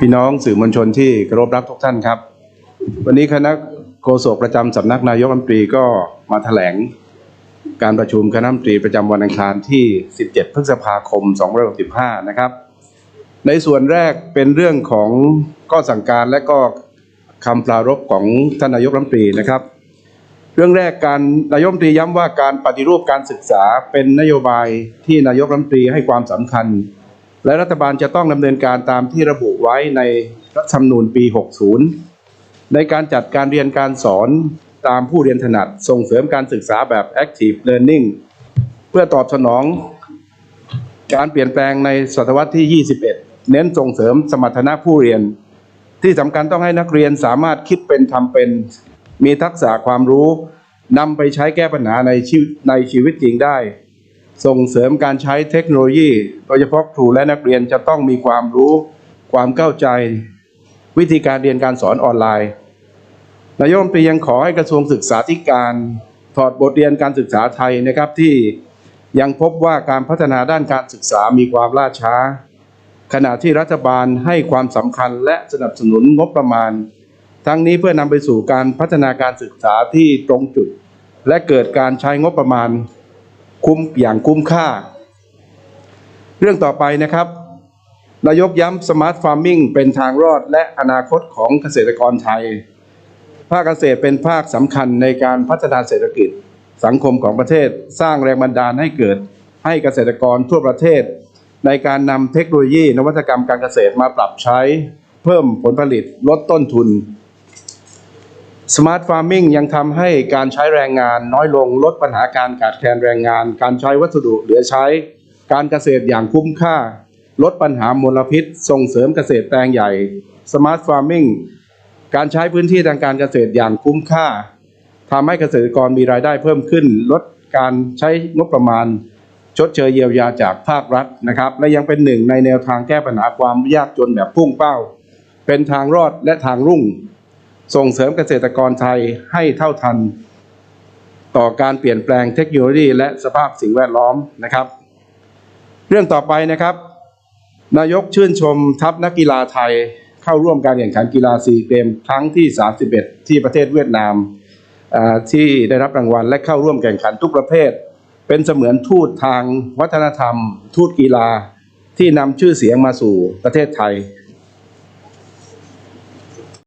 พี่น้องสื่อมวลชนที่เคารพรักทุกท่านครับ วันนี้คณะโฆษกประจำสำนักนายกรัฐมนตรีก็มาแถลงการประชุมคณะรัฐมนตรีประจำวันอังคารที่ 17 พฤษภาคม 2565 นะครับ ในส่วนแรกเป็นเรื่องของข้อสั่งการและก็คำปรารภของท่านนายกรัฐมนตรีนะครับ เรื่องแรกการนายกรัฐมนตรีย้ำว่าการปฏิรูปการศึกษาเป็นนโยบายที่นายกรัฐมนตรีให้ความสำคัญ และรัฐบาลจะต้องดำเนินการตามที่ระบุไว้ในรัฐธรรมนูญปี 60 ในการจัดการเรียนการสอนตามผู้เรียนถนัดส่งเสริมการศึกษาแบบ active learning เพื่อตอบสนองการเปลี่ยนแปลงในศตวรรษที่ 21 เน้นส่งเสริมสมรรถนะผู้เรียน ที่สำคัญต้องให้นักเรียนสามารถคิดเป็นทำเป็น มีทักษะความรู้นำไปใช้แก้ปัญหาในชีวิตในชีวิตจริงได้ ส่งเสริมการใช้เทคโนโลยี โดยเฉพาะครูและนักเรียนจะต้องมีความรู้ความเข้าใจ วิธีการเรียนการสอนออนไลน์นายกรัฐมนตรียังขอให้กระทรวงศึกษาธิการถอดบทเรียนการศึกษาไทยนะครับที่ยังพบว่าการพัฒนาด้านการศึกษามีความล่าช้า ขณะที่รัฐบาลให้ความสำคัญและสนับสนุนงบประมาณ ทั้งนี้เพื่อนำไปสู่การพัฒนาการศึกษาที่ตรงจุด และเกิดการใช้งบประมาณ คุ้มอย่างคุ้มค่า เรื่องต่อไปนะครับ นายกย้ำสมาร์ทฟาร์มิงเป็นทางรอดและอนาคตของเกษตรกรไทย ภาคเกษตรเป็นภาคสำคัญในการพัฒนาเศรษฐกิจ สังคมของประเทศสร้างแรงบันดาลให้เกิด ให้เกษตรกรทั่วประเทศ ในการนำเทคโนโลยีนวัตกรรมการเกษตรมาปรับใช้ เพิ่มผลผลิตลดต้นทุน สมาร์ทฟาร์มิงยังทำให้การใช้แรงงานน้อยลงลดปัญหาการขาดแคลนแรงงาน การใช้วัสดุเหลือใช้ การเกษตรอย่างคุ้มค่า ลดปัญหามลพิษ ส่งเสริมเกษตรแปลงใหญ่สมาร์ทฟาร์มิงการใช้พื้นที่ทางการเกษตรอย่างคุ้มค่าทำให้เกษตรกรมีรายได้เพิ่มขึ้น ลดการใช้งบประมาณ ชดเชยเยียวยาจากภาครัฐนะครับ และยังเป็นหนึ่งในแนวทางแก้ปัญหาความยากจนแบบพุ่งเป้า เป็นทางรอดและทางรุ่ง ส่งเสริมเกษตรกรไทยให้เท่าทัน ต่อการเปลี่ยนแปลงเทคโนโลยีและสภาพสิ่งแวดล้อมนะครับ เรื่องต่อไปนะครับ นายกชื่นชมทัพนักกีฬาไทยเข้าร่วมการแข่งขันกีฬาซีเกมครั้งที่ 31 ที่ประเทศเวียดนามที่ได้รับรางวัลและเข้าร่วมแข่งขันทุกประเภท เป็นเสมือนทูตทางวัฒนธรรม ทูตกีฬาที่นำชื่อเสียงมาสู่ประเทศไทย